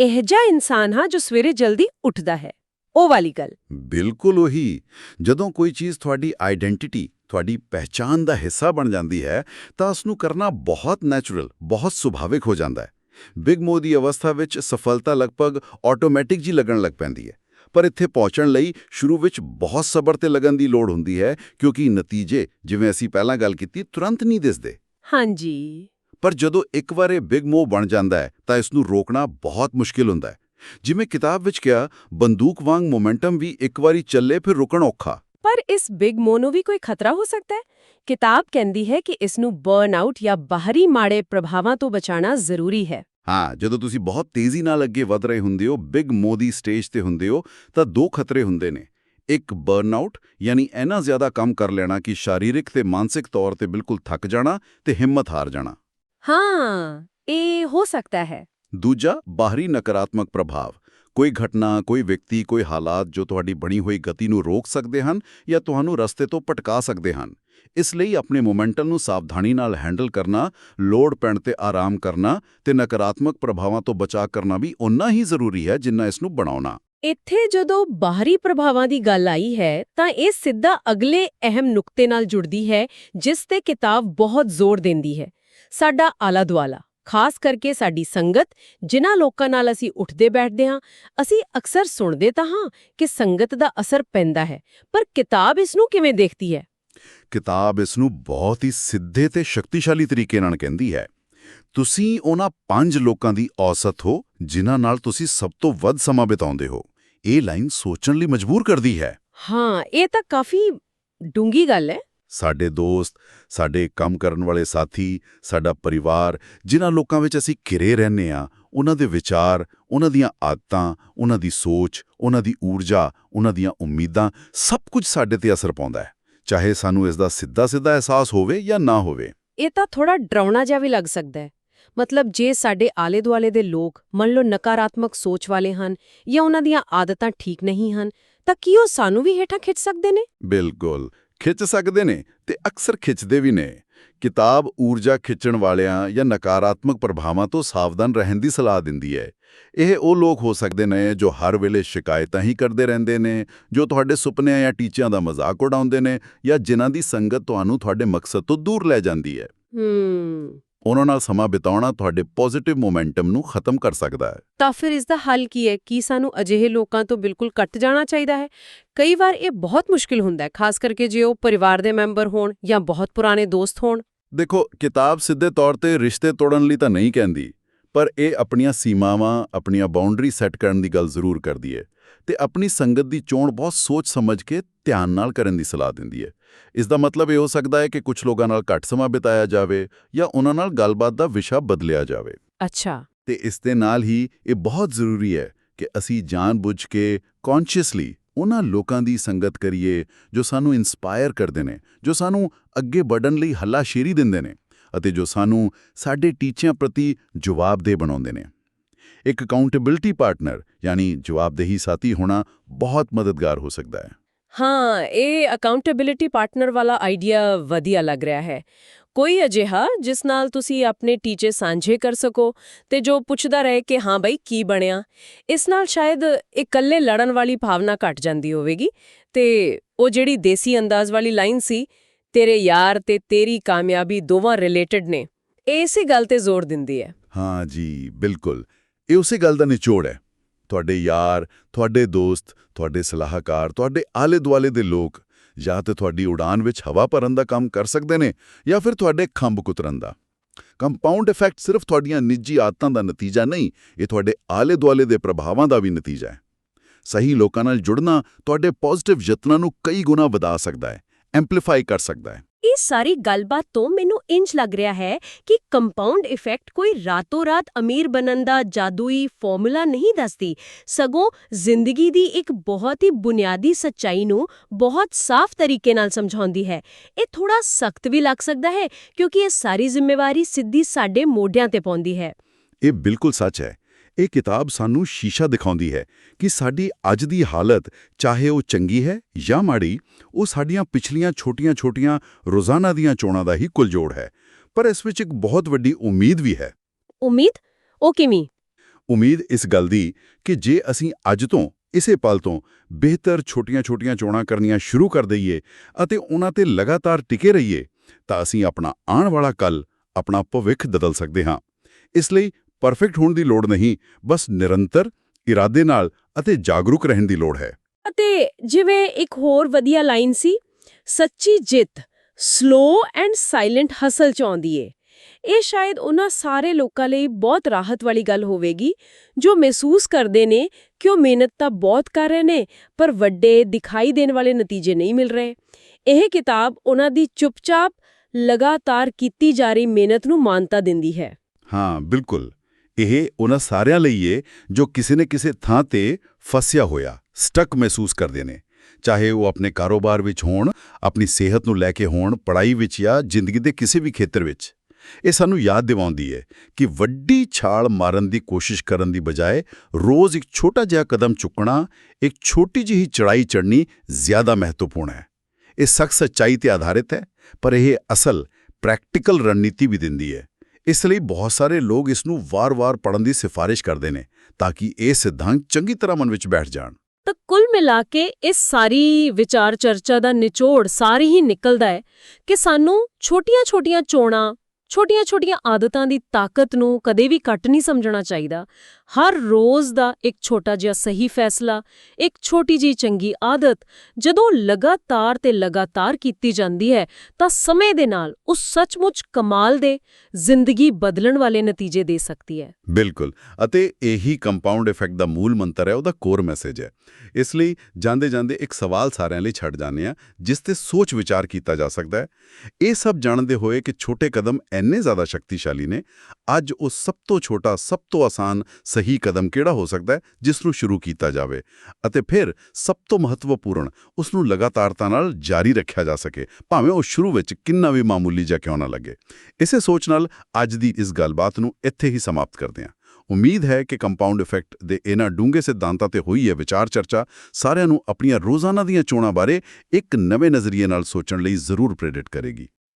ਇਹਜਾ ਇਨਸਾਨ ਹਾਂ ਜੋ ਸਵੇਰੇ ਜਲਦੀ ਉੱਠਦਾ ਹੈ। ਉਹ ਵਾਲੀ ਗੱਲ। ਬਿਲਕੁਲ ਉਹੀ। ਜਦੋਂ ਕੋਈ ਚੀਜ਼ ਤੁਹਾਡੀ ਆਇਡੈਂਟੀਟੀ ਤੁਹਾਡੀ ਪਹਿਚਾਣ ਦਾ ਹਿੱਸਾ ਬਣ ਜਾਂਦੀ ਹੈ, ਤਾਂ ਉਸ ਨੂੰ ਕਰਨਾ ਬਹੁਤ ਨੈਚੁਰਲ, ਬਹੁਤ ਸੁਭਾਵਿਕ ਹੋ ਜਾਂਦਾ ਹੈ। ਬਿਗ ਮੋ ਦੀ ਅਵਸਥਾ ਵਿੱਚ ਸਫਲਤਾ ਲਗਭਗ ਆਟੋਮੈਟਿਕ ਜੀ ਲੱਗਣ ਲੱਗ ਪੈਂਦੀ ਹੈ। ਪਰ ਇੱਥੇ ਪਹੁੰਚਣ ਲਈ ਸ਼ੁਰੂ ਵਿੱਚ ਬਹੁਤ ਸਬਰ ਤੇ ਲਗਨ ਦੀ ਲੋੜ ਹੁੰਦੀ ਹੈ ਕਿਉਂਕਿ ਨਤੀਜੇ ਜਿਵੇਂ ਅਸੀਂ ਪਹਿਲਾਂ ਗੱਲ ਕੀਤੀ ਤੁਰੰਤ ਨਹੀਂ ਦਿਸਦੇ। ਹਾਂਜੀ। ਪਰ ਜਦੋਂ ਇੱਕ ਵਾਰ ਇਹ ਬਿਗ ਮੋ ਬਣ ਜਾਂਦਾ ਹੈ ਤਾਂ ਇਸ ਨੂੰ ਰੋਕਣਾ ਬਹੁਤ ਮੁਸ਼ਕਿਲ ਹੁੰਦਾ ਹੈ। ਜਿਵੇਂ ਕਿਤਾਬ ਵਿੱਚ ਕਿਹਾ ਬੰਦੂਕ ਵਾਂਗ ਮੋਮੈਂਟਮ ਵੀ ਇੱਕ ਵਾਰੀ ਚੱਲੇ ਫਿਰ ਰੁਕਣ ਔਖਾ। ਪਰ ਇਸ ਬਿਗ ਮੋ ਨੂੰ ਵੀ ਕੋਈ ਖਤਰਾ ਹੋ ਸਕਦਾ ਹੈ? ਕਿਤਾਬ ਕਹਿੰਦੀ ਹੈ ਕਿ ਇਸ ਨੂੰ ਬਰਨ ਆਊਟ ਜਾਂ ਬਾਹਰੀ ਮਾੜੇ ਪ੍ਰਭਾਵਾਂ ਤੋਂ ਬਚਾਉਣਾ ਜ਼ਰੂਰੀ ਹੈ। ਹਾਂ ਜਦੋਂ ਤੁਸੀਂ ਬਹੁਤ ਤੇਜ਼ੀ ਨਾਲ ਅੱਗੇ ਵਧ ਰਹੇ ਹੁੰਦੇ ਹੋ ਬਿਗ ਮੋ ਦੀ ਸਟੇਜ ਤੇ ਹੁੰਦੇ ਹੋ ਤਾਂ ਦੋ ਖਤਰੇ ਹੁੰਦੇ ਨੇ। ਇੱਕ ਬਰਨਆਊਟ ਯਾਨੀ ਇੰਨਾ ਜ਼ਿਆਦਾ ਕੰਮ ਕਰ ਲੈਣਾ ਕਿ ਸ਼ਾਰੀਰਿਕ ਤੇ ਮਾਨਸਿਕ ਤੌਰ ਤੇ ਬਿਲਕੁਲ ਥੱਕ ਜਾਣਾ ਤੇ ਹਿੰਮਤ ਹਾਰ ਜਾਣਾ। ਹਾਂ ਇਹ ਹੋ ਸਕਦਾ ਹੈ। ਦੂਜਾ ਬਾਹਰੀ ਨਕਾਰਾਤਮਕ ਪ੍ਰਭਾਵ। ਕੋਈ ਘਟਨਾ ਕੋਈ ਵਿਅਕਤੀ ਕੋਈ ਹਾਲਾਤ ਜੋ ਤੁਹਾਡੀ ਬਣੀ ਹੋਈ ਗਤੀ ਨੂੰ ਰੋਕ ਸਕਦੇ ਹਨ ਜਾਂ ਤੁਹਾਨੂੰ ਰਸਤੇ ਤੋਂ ਭਟਕਾ ਸਕਦੇ ਹਨ। ਇਸ ਲਈ ਆਪਣੇ ਮੋਮੈਂਟਮ ਨੂੰ ਸਾਵਧਾਨੀ ਨਾਲ ਹੈਂਡਲ ਕਰਨਾ, ਲੋੜ ਪੈਣ ਤੇ ਆਰਾਮ ਕਰਨਾ ਤੇ ਨਕਾਰਾਤਮਕ ਪ੍ਰਭਾਵਾਂ ਤੋਂ ਬਚਾਅ ਕਰਨਾ ਵੀ ਉਨਾ ਹੀ ਜ਼ਰੂਰੀ ਹੈ ਜਿੰਨਾ ਇਸ ਨੂੰ ਬਣਾਉਣਾ। ਇੱਥੇ ਜਦੋਂ ਬਾਹਰੀ ਪ੍ਰਭਾਵਾਂ ਦੀ ਗੱਲ ਆਈ ਹੈ, ਤਾਂ ਇਹ ਸਿੱਧਾ ਅਗਲੇ ਅਹਿਮ ਨੁਕਤੇ ਨਾਲ ਜੁੜਦੀ ਹੈ, ਜਿਸ ਤੇ ਕਿਤਾਬ ਬਹੁਤ ਜ਼ੋਰ ਦਿੰਦੀ ਹੈ। ਸਾਡਾ ਆਲਾ ਦੁਆਲਾ ਖਾਸ ਕਰਕੇ ਸਾਡੀ ਸੰਗਤ, ਜਿਨ੍ਹਾਂ ਲੋਕਾਂ ਨਾਲ ਅਸੀਂ ਉੱਠਦੇ ਬੈਠਦੇ ਹਾਂ, ਅਸੀਂ ਅਕਸਰ ਸੁਣਦੇ ਤਾਂ ਹਾਂ ਕਿ ਸੰਗਤ ਦਾ ਅਸਰ ਪੈਂਦਾ ਹੈ, ਪਰ ਕਿਤਾਬ ਇਸ ਨੂੰ ਕਿਵੇਂ ਦੇਖਦੀ ਹੈ? ਕਿਤਾਬ ਇਸ ਨੂੰ ਬਹੁਤ ਹੀ ਸਿੱਧੇ ਤੇ ਸ਼ਕਤੀਸ਼ਾਲੀ ਤਰੀਕੇ ਨਾਲ ਕਹਿੰਦੀ ਹੈ। ਤੁਸੀਂ ਉਹਨਾਂ ਪੰਜ ਲੋਕਾਂ ਦੀ ਔਸਤ ਹੋ ਜਿਨ੍ਹਾਂ ਨਾਲ ਤੁਸੀਂ ਸਭ ਤੋਂ ਵੱਧ ਸਮਾਂ ਬਿਤਾਉਂਦੇ ਹੋ। ਇਹ ਲਾਈਨ ਸੋਚਣ ਲਈ ਮਜਬੂਰ ਕਰਦੀ ਹੈ। ਹਾਂ ਇਹ ਤਾਂ ਕਾਫੀ ਡੂੰਗੀ ਗੱਲ ਹੈ। ਸਾਡੇ ਦੋਸਤ ਸਾਡੇ ਕੰਮ ਕਰਨ ਵਾਲੇ ਸਾਥੀ ਸਾਡਾ ਪਰਿਵਾਰ ਜਿਨ੍ਹਾਂ ਲੋਕਾਂ ਵਿੱਚ ਅਸੀਂ ਘਿਰੇ ਰਹਿੰਦੇ ਆ ਉਹਨਾਂ ਦੇ ਵਿਚਾਰ ਉਹਨਾਂ ਦੀਆਂ ਆਦਤਾਂ ਉਹਨਾਂ ਦੀ ਸੋਚ ਉਹਨਾਂ ਦੀ ਊਰਜਾ ਉਹਨਾਂ ਦੀਆਂ ਉਮੀਦਾਂ ਸਭ ਕੁਝ ਸਾਡੇ ਤੇ ਅਸਰ ਪਾਉਂਦਾ ਹੈ। ਚਾਹੇ ਸਾਨੂੰ ਇਸ ਦਾ ਸਿੱਧਾ-ਸਿੱਧਾ ਅਹਿਸਾਸ ਹੋਵੇ ਜਾਂ ਨਾ ਹੋਵੇ। ਇਹ ਤਾਂ ਥੋੜਾ ਡਰਾਉਣਾ ਜਿਹਾ ਵੀ ਲੱਗ ਸਕਦਾ ਹੈ। ਮਤਲਬ ਜੇ ਸਾਡੇ ਆਲੇ-ਦੁਆਲੇ ਦੇ ਲੋਕ ਮੰਨ ਲਓ ਨਕਾਰਾਤਮਕ ਸੋਚ ਵਾਲੇ ਹਨ ਜਾਂ ਉਹਨਾਂ ਦੀਆਂ ਆਦਤਾਂ ਠੀਕ ਨਹੀਂ ਹਨ ਤਾਂ ਕੀ ਉਹ ਸਾਨੂੰ ਵੀ ਹੇਠਾਂ ਖਿੱਚ ਸਕਦੇ ਨੇ? ਬਿਲਕੁਲ ਖਿੱਚ ਸਕਦੇ ਨੇ ਤੇ ਅਕਸਰ ਖਿੱਚਦੇ ਵੀ ਨੇ। ਕਿਤਾਬ ਊਰਜਾ ਖਿੱਚਣ ਵਾਲਿਆਂ ਜਾਂ ਨਕਾਰਾਤਮਕ ਪ੍ਰਭਾਵਾਂ ਤੋਂ ਸਾਵਧਾਨ ਰਹਿਣ ਦੀ ਸਲਾਹ ਦਿੰਦੀ ਹੈ। ਇਹ ਉਹ ਲੋਕ ਹੋ ਸਕਦੇ ਨੇ ਜੋ ਹਰ ਵੇਲੇ ਸ਼ਿਕਾਇਤਾਂ ਹੀ ਕਰਦੇ ਰਹਿੰਦੇ ਨੇ ਜੋ ਤੁਹਾਡੇ ਸੁਪਨਿਆਂ ਜਾਂ ਟੀਚਿਆਂ ਦਾ ਮਜ਼ਾਕ ਉਡਾਉਂਦੇ ਨੇ ਜਾਂ ਜਿਨ੍ਹਾਂ ਦੀ ਸੰਗਤ ਤੁਹਾਨੂੰ ਤੁਹਾਡੇ ਮਕਸਦ ਤੋਂ ਦੂਰ ਲੈ ਜਾਂਦੀ ਹੈ। ਹੂੰ। ਉਹਨਾਂ ਨਾਲ ਸਮਾਂ ਬਿਤਾਉਣਾ ਤੁਹਾਡੇ ਪੋਜ਼ਿਟਿਵ ਮੋਮੈਂਟਮ ਨੂੰ ਖਤਮ ਕਰ ਸਕਦਾ ਹੈ। ਤਾਂ ਫਿਰ ਇਸ ਦਾ ਹੱਲ ਕੀ ਹੈ? ਕੀ ਸਾਨੂੰ ਅਜਿਹੇ ਲੋਕਾਂ ਤੋਂ ਬਿਲਕੁਲ ਕੱਟ ਜਾਣਾ ਚਾਹੀਦਾ ਹੈ? ਕਈ ਵਾਰ ਇਹ ਬਹੁਤ ਮੁਸ਼ਕਿਲ ਹੁੰਦਾ ਹੈ ਖਾਸ ਕਰਕੇ ਜੇ ਉਹ ਪਰਿਵਾਰ ਦੇ ਮੈਂਬਰ ਹੋਣ ਜਾਂ ਬਹੁਤ ਪੁਰਾਣੇ ਦੋਸਤ ਹੋਣ। ਦੇਖੋ ਕਿਤਾਬ ਸਿੱਧੇ ਤੌਰ ਤੇ ਰਿਸ਼ਤੇ ਤੋੜਨ ਲਈ ਤਾਂ ਨਹੀਂ ਕਹਿੰਦੀ। ਪਰ ਇਹ ਆਪਣੀਆਂ ਸੀਮਾਵਾਂ ਆਪਣੀਆਂ ਬਾਉਂਡਰੀ ਸੈੱਟ ਕਰਨ ਦੀ ਗੱਲ ਜ਼ਰੂਰ ਕਰਦੀ ਹੈ ਤੇ ਆਪਣੀ ਸੰਗਤ ਦੀ ਚੋਣ ਬਹੁਤ ਸੋਚ ਸਮਝ ਕੇ ਧਿਆਨ ਨਾਲ ਕਰਨ ਦੀ ਸਲਾਹ ਦਿੰਦੀ ਹੈ। ਇਸ ਦਾ ਮਤਲਬ ਇਹ ਹੋ ਸਕਦਾ ਹੈ ਕਿ ਕੁਝ ਲੋਕਾਂ ਨਾਲ ਘੱਟ ਸਮਾਂ ਬਿਤਾਇਆ ਜਾਵੇ ਜਾਂ ਉਹਨਾਂ ਨਾਲ ਗੱਲਬਾਤ ਦਾ ਵਿਸ਼ਾ ਬਦਲਿਆ ਜਾਵੇ। ਅੱਛਾ। ਤੇ ਇਸ ਦੇ ਨਾਲ ਹੀ ਇਹ ਬਹੁਤ ਜ਼ਰੂਰੀ ਹੈ ਕਿ ਅਸੀਂ ਜਾਣਬੁੱਝ ਕੇ ਕੌਨਸ਼ੀਅਸਲੀ ਉਹਨਾਂ ਲੋਕਾਂ ਦੀ ਸੰਗਤ ਕਰੀਏ ਜੋ ਸਾਨੂੰ ਇਨਸਪਾਇਰ ਕਰਦੇ ਨੇ ਜੋ ਸਾਨੂੰ ਅੱਗੇ ਵਧਣ ਲਈ ਹੱਲਾਸ਼ੇਰੀ ਦਿੰਦੇ ਨੇ। ਅਤੇ ਜੋ ਸਾਨੂੰ ਸਾਡੇ ਟੀਚਿਆਂ ਪ੍ਰਤੀ ਜਵਾਬਦੇਹ ਬਣਾਉਂਦੇ ਨੇ। ਇੱਕ ਅਕਾਊਂਟੇਬਿਲਟੀ ਪਾਰਟਨਰ ਯਾਨੀ ਜਵਾਬਦੇਹੀ ਸਾਥੀ ਹੋਣਾ ਬਹੁਤ ਮਦਦਗਾਰ ਹੋ ਸਕਦਾ ਹੈ। ਹਾਂ, ਇਹ ਅਕਾਊਂਟੇਬਿਲਿਟੀ ਪਾਰਟਨਰ ਵਾਲਾ ਆਈਡੀਆ ਵਧੀਆ ਲੱਗ ਰਿਹਾ ਹੈ। ਕੋਈ ਅਜਿਹਾ ਜਿਸ ਨਾਲ ਤੁਸੀਂ ਆਪਣੇ ਟੀਚੇ ਸਾਂਝੇ ਕਰ ਸਕੋ ਤੇ ਜੋ ਪੁੱਛਦਾ ਰਹੇ ਕਿ ਹਾਂ ਬਈ ਕੀ ਬਣਿਆ, ਇਸ ਨਾਲ ਸ਼ਾਇਦ ਇਕੱਲੇ ਲੜਨ ਵਾਲੀ ਭਾਵਨਾ ਘਟ ਜਾਂਦੀ ਹੋਵੇਗੀ ਤੇ ਉਹ ਜਿਹੜੀ ਦੇਸੀ ਅੰਦਾਜ਼ ਵਾਲੀ ਲਾਈਨ ਸੀ ਤੇਰੇ ਯਾਰ ਤੇ ਤੇਰੀ ਕਾਮਯਾਬੀ ਦੋਵਾਂ ਰਿਲੇਟਡ ਨੇ। ਇਹ ਇਸੇ ਗੱਲ ਤੇ ਜ਼ੋਰ ਦਿੰਦੀ ਹੈ। ਹਾਂ ਜੀ, ਬਿਲਕੁਲ। ਇਹ ਉਸੇ ਗੱਲ ਦਾ ਨਿਚੋੜ ਹੈ। ਤੁਹਾਡੇ ਯਾਰ, ਤੁਹਾਡੇ ਦੋਸਤ, ਤੁਹਾਡੇ ਸਲਾਹਕਾਰ, ਤੁਹਾਡੇ ਆਲੇ-ਦੁਆਲੇ ਦੇ ਲੋਕ ਜਾਂ ਤੇ ਤੁਹਾਡੀ ਉਡਾਨ ਵਿੱਚ ਹਵਾ ਭਰਨ ਦਾ ਕੰਮ ਕਰ ਸਕਦੇ ਨੇ ਜਾਂ ਫਿਰ ਤੁਹਾਡੇ ਖੰਭ ਕੁਤਰਨ ਦਾ। ਕੰਪਾਊਂਡ ਇਫੈਕਟ ਸਿਰਫ ਤੁਹਾਡੀਆਂ ਨਿੱਜੀ ਆਦਤਾਂ ਦਾ ਨਤੀਜਾ ਨਹੀਂ, ਇਹ ਤੁਹਾਡੇ ਆਲੇ-ਦੁਆਲੇ ਦੇ ਪ੍ਰਭਾਵਾਂ ਦਾ ਵੀ ਨਤੀਜਾ ਹੈ। ਸਹੀ ਲੋਕਾਂ ਨਾਲ ਜੁੜਨਾ ਤੁਹਾਡੇ ਪੋਜ਼ਿਟਿਵ ਯਤਨਾਂ ਨੂੰ ਕਈ ਗੁਣਾ ਵਧਾ ਸਕਦਾ ਹੈ। ਐਂਪਲੀਫਾਈ ਕਰ ਸਕਦਾ ਹੈ। ਇਹ ਸਾਰੀ ਗੱਲਬਾਤ ਤੋਂ ਮੈਨੂੰ ਇੰਜ ਲੱਗ ਰਿਹਾ ਹੈ ਕਿ ਕੰਪਾਊਂਡ ਇਫੈਕਟ ਕੋਈ ਰਾਤੋਂ-ਰਾਤ ਅਮੀਰ ਬਣਨ ਦਾ ਜਾਦੂਈ ਫਾਰਮੂਲਾ ਨਹੀਂ ਦੱਸਦੀ। ਸਗੋਂ ਜ਼ਿੰਦਗੀ ਦੀ ਇੱਕ ਬਹੁਤ ਹੀ ਬੁਨਿਆਦੀ ਸੱਚਾਈ ਨੂੰ ਬਹੁਤ ਸਾਫ਼ ਤਰੀਕੇ ਨਾਲ ਸਮਝਾਉਂਦੀ ਹੈ। ਇਹ ਥੋੜਾ ਸਖਤ ਵੀ ਲੱਗ ਸਕਦਾ ਹੈ ਕਿਉਂਕਿ ਇਹ ਸਾਰੀ ਜ਼ਿੰਮੇਵਾਰੀ ਸਿੱਧੀ ਸਾਡੇ ਮੋਢਿਆਂ ਤੇ ਪਾਉਂਦੀ ਹੈ। ਇਹ ਬਿਲਕੁਲ ਸੱਚ ਹੈ। ਇਹ ਕਿਤਾਬ ਸਾਨੂੰ ਸ਼ੀਸ਼ਾ ਦਿਖਾਉਂਦੀ ਹੈ ਕਿ ਸਾਡੀ ਅੱਜ ਦੀ ਹਾਲਤ ਚਾਹੇ ਉਹ ਚੰਗੀ ਹੈ ਜਾਂ ਮਾੜੀ ਉਹ ਸਾਡੀਆਂ ਪਿਛਲੀਆਂ ਛੋਟੀਆਂ-ਛੋਟੀਆਂ ਰੋਜ਼ਾਨਾ ਦੀਆਂ ਚੋਣਾਂ ਦਾ ਹੀ ਕੁਲਜੋੜ ਹੈ। ਪਰ ਇਸ ਵਿੱਚ ਇੱਕ ਬਹੁਤ ਵੱਡੀ ਉਮੀਦ ਵੀ ਹੈ। ਉਮੀਦ? ਉਹ ਕਿਵੇਂ? ਉਮੀਦ ਇਸ ਗੱਲ ਦੀ ਕਿ ਜੇ ਅਸੀਂ ਅੱਜ ਤੋਂ ਇਸੇ ਪਲ ਤੋਂ ਬਿਹਤਰ ਛੋਟੀਆਂ-ਛੋਟੀਆਂ ਚੋਣਾਂ ਕਰਨੀਆਂ ਸ਼ੁਰੂ ਕਰ ਦਈਏ ਅਤੇ ਉਹਨਾਂ ਤੇ ਲਗਾਤਾਰ ਟਿਕੇ ਰਹੀਏ ਤਾਂ ਅਸੀਂ ਆਪਣਾ ਆਉਣ ਵਾਲਾ ਕੱਲ ਆਪਣਾ ਭਵਿੱਖ ਬਦਲ ਸਕਦੇ ਹਾਂ। ਇਸ ਲਈ ਪਰਫੈਕਟ ਹੋਣ ਦੀ ਲੋੜ ਨਹੀਂ ਬਸ ਨਿਰੰਤਰ ਇਰਾਦੇ ਨਾਲ ਅਤੇ ਜਾਗਰੂਕ ਰਹਿਣ ਦੀ ਲੋੜ ਹੈ। ਅਤੇ ਜਿਵੇਂ ਇੱਕ ਹੋਰ ਵਧੀਆ ਲਾਈਨ ਸੀ ਸੱਚੀ ਜਿੱਤ ਸਲੋ ਐਂਡ ਸਾਇਲੈਂਟ ਹਸਲ ਚ ਆਉਂਦੀ ਏ। ਇਹ ਸ਼ਾਇਦ ਉਹਨਾਂ ਸਾਰੇ ਲੋਕਾਂ ਲਈ ਬਹੁਤ ਰਾਹਤ ਵਾਲੀ ਗੱਲ ਹੋਵੇਗੀ ਜੋ ਮਹਿਸੂਸ ਕਰਦੇ ਨੇ ਕਿ ਉਹ ਮਿਹਨਤ ਤਾਂ ਬਹੁਤ ਕਰ ਰਹੇ ਨੇ ਪਰ ਵੱਡੇ ਦਿਖਾਈ ਦੇਣ ਵਾਲੇ ਨਤੀਜੇ ਨਹੀਂ ਮਿਲ ਰਹੇ। ਇਹ ਕਿਤਾਬ ਉਹਨਾਂ ਦੀ ਚੁੱਪਚਾਪ ਲਗਾਤਾਰ ਕੀਤੀ ਜਾ ਰਹੀ ਮਿਹਨਤ ਨੂੰ ਮਾਨਤਾ ਦਿੰਦੀ ਹੈ। ਹਾਂ ਬਿਲਕੁਲ। ਇਹ ਉਹਨਾਂ ਸਾਰਿਆਂ ਲਈ ਏ ਜੋ ਕਿਸੇ ਨੇ ਕਿਸੇ ਥਾਂ ਤੇ ਫਸਿਆ ਹੋਇਆ, ਸਟਕ ਮਹਿਸੂਸ ਕਰਦੇ ਨੇ। ਚਾਹੇ ਉਹ ਆਪਣੇ ਕਾਰੋਬਾਰ ਵਿੱਚ ਹੋਣ, ਆਪਣੀ ਸਿਹਤ ਨੂੰ ਲੈ ਕੇ ਹੋਣ, ਪੜ੍ਹਾਈ ਵਿੱਚ ਜਾਂ ਜ਼ਿੰਦਗੀ ਦੇ ਕਿਸੇ ਵੀ ਖੇਤਰ ਵਿੱਚ। ਇਹ ਸਾਨੂੰ ਯਾਦ ਦਿਵਾਉਂਦੀ ਹੈ ਕਿ ਵੱਡੀ ਛਾਲ ਮਾਰਨ ਦੀ ਕੋਸ਼ਿਸ਼ ਕਰਨ ਦੀ ਬਜਾਏ ਰੋਜ਼ ਇੱਕ ਛੋਟਾ ਜਿਹਾ ਕਦਮ ਚੁੱਕਣਾ, ਇੱਕ ਛੋਟੀ ਜਿਹੀ ਚੜਾਈ ਚੜ੍ਹਨੀ ਜ਼ਿਆਦਾ ਮਹੱਤਵਪੂਰਨ ਹੈ। ਇਹ ਸਖਤ ਸੱਚਾਈ ਤੇ ਆਧਾਰਿਤ ਹੈ, ਪਰ ਇਹ ਅਸਲ, ਪ੍ਰੈਕਟੀਕਲ ਰਣਨੀਤੀ ਵੀ ਦਿੰਦੀ ਹੈ। ਇਸ ਲਈ ਬਹੁਤ ਸਾਰੇ ਲੋਕ ਇਸ ਨੂੰ ਵਾਰ-ਵਾਰ ਪੜ੍ਹਨ ਦੀ ਸਿਫਾਰਿਸ਼ ਕਰਦੇ ਨੇ ਤਾਂ ਕਿ ਇਹ ਸਿਧਾਂਤ ਚੰਗੀ ਤਰ੍ਹਾਂ ਮਨ ਵਿੱਚ ਬੈਠ ਜਾਣ। ਤਾਂ ਕੁੱਲ ਮਿਲਾ ਕੇ ਇਸ ਸਾਰੀ ਵਿਚਾਰ ਚਰਚਾ ਦਾ ਨਿਚੋੜ ਸਾਰੀ ਹੀ ਨਿਕਲਦਾ ਹੈ ਕਿ ਸਾਨੂੰ ਛੋਟੀਆਂ-ਛੋਟੀਆਂ ਚੋਣਾਂ, ਛੋਟੀਆਂ-ਛੋਟੀਆਂ ਆਦਤਾਂ ਦੀ ਤਾਕਤ ਨੂੰ ਕਦੇ ਵੀ ਘੱਟ ਨਹੀਂ ਸਮਝਣਾ ਚਾਹੀਦਾ। ਹਰ ਰੋਜ਼ ਦਾ ਇੱਕ ਛੋਟਾ ਜਿਹਾ ਸਹੀ ਫੈਸਲਾ, ਇੱਕ ਛੋਟੀ ਜੀ ਚੰਗੀ ਆਦਤ, ਜਦੋਂ ਲਗਾਤਾਰ ਤੇ ਲਗਾਤਾਰ ਕੀਤੀ ਜਾਂਦੀ ਹੈ, ਤਾਂ ਸਮੇਂ ਦੇ ਨਾਲ ਉਹ ਸੱਚਮੁੱਚ ਕਮਾਲ ਦੇ ਜ਼ਿੰਦਗੀ ਬਦਲਣ ਵਾਲੇ ਨਤੀਜੇ ਦੇ ਸਕਦੀ ਹੈ। ਬਿਲਕੁਲ, ਅਤੇ ਇਹੀ ਕੰਪਾਊਂਡ ਇਫੈਕਟ ਦਾ ਮੂਲ ਮੰਤਰ ਹੈ, ਉਹਦਾ ਕੋਰ ਮੈਸੇਜ ਹੈ। ਇਸ ਲਈ ਜਾਂਦੇ ਜਾਂਦੇ ਇੱਕ ਸਵਾਲ ਸਾਰਿਆਂ ਲਈ ਛੱਡ ਜਾਂਦੇ ਆ ਜਿਸ ਤੇ ਸੋਚ ਵਿਚਾਰ ਕੀਤਾ ਜਾ ਸਕਦਾ ਹੈ। ਇਹ ਸਭ ਜਾਣਦੇ ਹੋਏ ਕਿ ਛੋਟੇ ਕਦਮ ਇੰਨੇ ਜ਼ਿਆਦਾ ਸ਼ਕਤੀਸ਼ਾਲੀ ਨੇ, ਅੱਜ ਉਹ ਸਭ ਤੋਂ ਛੋਟਾ, ਸਭ ਤੋਂ ਆਸਾਨ ਸਹੀ ਕਦਮ ਕਿਹੜਾ ਹੋ ਸਕਦਾ ਹੈ ਜਿਸ ਨੂੰ ਸ਼ੁਰੂ ਕੀਤਾ ਜਾਵੇ ਅਤੇ ਫਿਰ ਸਭ ਤੋਂ ਮਹੱਤਵਪੂਰਨ ਉਸ ਨੂੰ ਲਗਾਤਾਰਤਾ ਨਾਲ ਜਾਰੀ ਰੱਖਿਆ ਜਾ ਸਕੇ, ਭਾਵੇਂ ਉਹ ਸ਼ੁਰੂ ਵਿੱਚ ਕਿੰਨਾ ਵੀ ਮਾਮੂਲੀ ਜਿਹਾ ਕਿਉਂ ਨਾ ਲੱਗੇ। ਇਸੇ ਸੋਚ ਨਾਲ ਅੱਜ ਦੀ ਇਸ ਗੱਲਬਾਤ ਨੂੰ ਇੱਥੇ ਹੀ ਸਮਾਪਤ ਕਰਦੇ ਹਾਂ। ਉਮੀਦ ਹੈ ਕਿ ਕੰਪਾਊਂਡ ਇਫੈਕਟ ਦੇ ਇਹਨਾਂ ਡੂੰਘੇ ਸਿਧਾਂਤਾਂ ਤੇ ਹੋਈ ਹੈ ਵਿਚਾਰ ਚਰਚਾ ਸਾਰਿਆਂ ਨੂੰ ਆਪਣੀਆਂ ਰੋਜ਼ਾਨਾ ਦੀਆਂ ਚੋਣਾਂ ਬਾਰੇ ਇੱਕ ਨਵੇਂ ਨਜ਼ਰੀਏ ਨਾਲ ਸੋਚਣ ਲਈ ਜ਼ਰੂਰ ਪ੍ਰੇਰਿਤ ਕਰੇਗੀ।